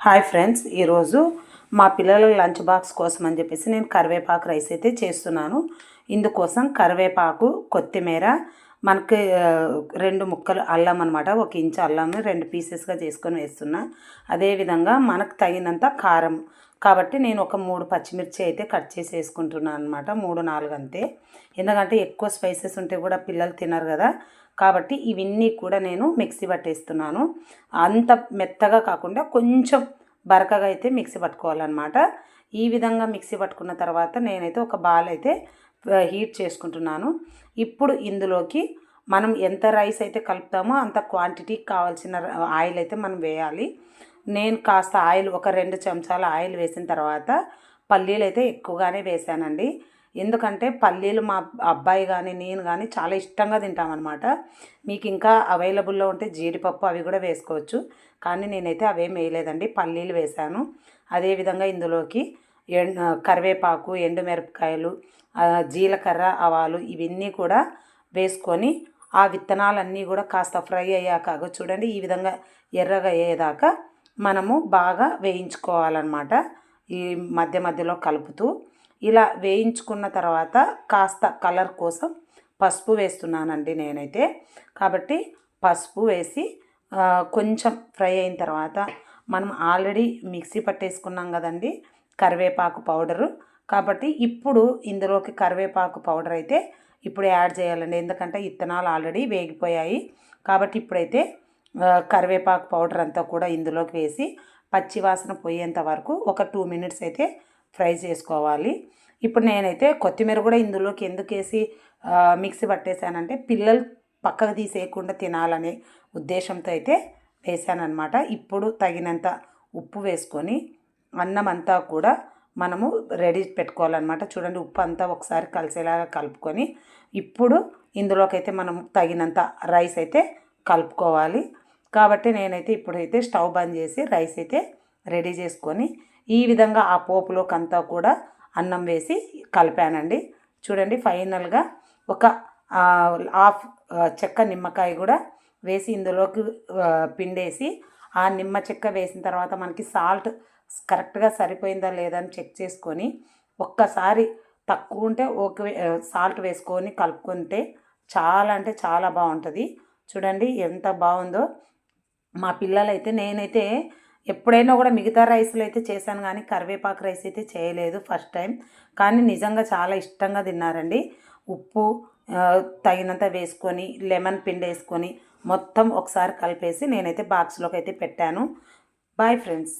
Hi friends ఈరోజు మా పిల్లల లంచ్ బాక్స్ కోసం అని చెప్పేసి నేను కరివేపాకు రైస్ అయితే చేస్తున్నాను. ఇందుకోసం కరివేపాకు కొత్తిమీర మనకి రెండు ముక్కలు అల్లం అనమాట ఒక ఇంచు అల్లంని రెండు పీసెస్గా చేసుకొని వేస్తున్నా. అదేవిధంగా మనకు తగినంత కారం కాబట్టి నేను ఒక మూడు పచ్చిమిర్చి అయితే కట్ చేసి వేసుకుంటున్నాను అనమాట మూడు నాలుగు అంతే. ఎందుకంటే ఎక్కువ స్పైసెస్ ఉంటే కూడా పిల్లలు తినరు కదా. కాబట్టి ఇవన్నీ కూడా నేను మిక్సీ పట్టేస్తున్నాను. అంత మెత్తగా కాకుండా కొంచెం బరకగా అయితే మిక్సీ పట్టుకోవాలన్నమాట. ఈ విధంగా మిక్సీ పట్టుకున్న తర్వాత నేనైతే ఒక బాల్ అయితే హీట్ చేసుకుంటున్నాను. ఇప్పుడు ఇందులోకి మనం ఎంత రైస్ అయితే కలుపుతామో అంత క్వాంటిటీకి కావాల్సిన ఆయిల్ అయితే మనం వేయాలి. నేను కాస్త ఆయిల్ ఒక రెండు చెంచాల ఆయిల్ వేసిన తర్వాత పల్లీలు అయితే ఎక్కువగానే వేసానండి ఎందుకంటే పల్లీలు మా అబ్బాయి కానీ నేను కానీ చాలా ఇష్టంగా తింటామన్నమాట. మీకు ఇంకా అవైలబుల్లో ఉంటే జీడిపప్పు అవి కూడా వేసుకోవచ్చు. కానీ నేనైతే అవేం వేయలేదండి. పల్లీలు వేశాను. అదేవిధంగా ఇందులోకి ఎండ్ కరివేపాకు ఎండుమిరపకాయలు జీలకర్ర ఆవాలు ఇవన్నీ కూడా వేసుకొని ఆ విత్తనాలన్నీ కూడా కాస్త ఫ్రై అయ్యాక చూడండి ఈ విధంగా ఎర్రగా అయ్యేదాకా మనము బాగా వేయించుకోవాలన్నమాట. ఈ మధ్య మధ్యలో కలుపుతూ ఇలా వేయించుకున్న తర్వాత కాస్త కలర్ కోసం పసుపు వేస్తున్నానండి నేనైతే. కాబట్టి పసుపు వేసి కొంచెం ఫ్రై అయిన తర్వాత మనం ఆల్రెడీ మిక్సీ పట్టేసుకున్నాం కదండి కరివేపాకు పౌడరు. కాబట్టి ఇప్పుడు ఇందులోకి కరివేపాకు పౌడర్ అయితే ఇప్పుడు యాడ్ చేయాలండి. ఎందుకంటే ఇత్తనాలు ఆల్రెడీ వేగిపోయాయి. కాబట్టి ఇప్పుడైతే కరివేపాకు పౌడర్ అంతా కూడా ఇందులోకి వేసి పచ్చి వాసన పోయేంత వరకు ఒక టూ మినిట్స్ అయితే ఫ్రై చేసుకోవాలి. ఇప్పుడు నేనైతే కొత్తిమీర కూడా ఇందులోకి ఎందుకు వేసి మిక్సీ పట్టేశానంటే పిల్లలు పక్కకు తీసేయకుండా తినాలనే ఉద్దేశంతో అయితే వేసానన్నమాట ఇప్పుడు తగినంత ఉప్పు వేసుకొని అన్నం అంతా కూడా మనము రెడీ పెట్టుకోవాలన్నమాట. చూడండి ఉప్పు అంతా ఒకసారి కలిసేలాగా కలుపుకొని ఇప్పుడు ఇందులోకైతే మనం తగినంత రైస్ అయితే కలుపుకోవాలి. కాబట్టి నేనైతే ఇప్పుడైతే స్టవ్ బంద్ చేసి రైస్ అయితే రెడీ చేసుకొని ఈ విధంగా ఆ పోపులోకి అంతా కూడా అన్నం వేసి కలిపానండి. చూడండి ఫైనల్గా ఒక హాఫ్ చెక్క నిమ్మకాయ కూడా వేసి ఇందులోకి పిండేసి ఆ నిమ్మ చెక్క వేసిన తర్వాత మనకి సాల్ట్ కరెక్ట్గా సరిపోయిందా లేదా అని చెక్ చేసుకొని ఒక్కసారి తక్కువ ఉంటే ఒక సాల్ట్ వేసుకొని కలుపుకుంటే చాలా అంటే చాలా బాగుంటుంది. చూడండి ఎంత బాగుందో. మా పిల్లలైతే నేనైతే ఎప్పుడైనా కూడా మిగతా రైస్లు అయితే చేశాను కానీ కరివేపాకు రైస్ అయితే చేయలేదు ఫస్ట్ టైం. కానీ నిజంగా చాలా ఇష్టంగా తిన్నారండి. ఉప్పు తగినంత వేసుకొని లెమన్ పిండి వేసుకొని మొత్తం ఒకసారి కలిపేసి నేనైతే బాక్స్లోకి అయితే పెట్టాను. Bye friends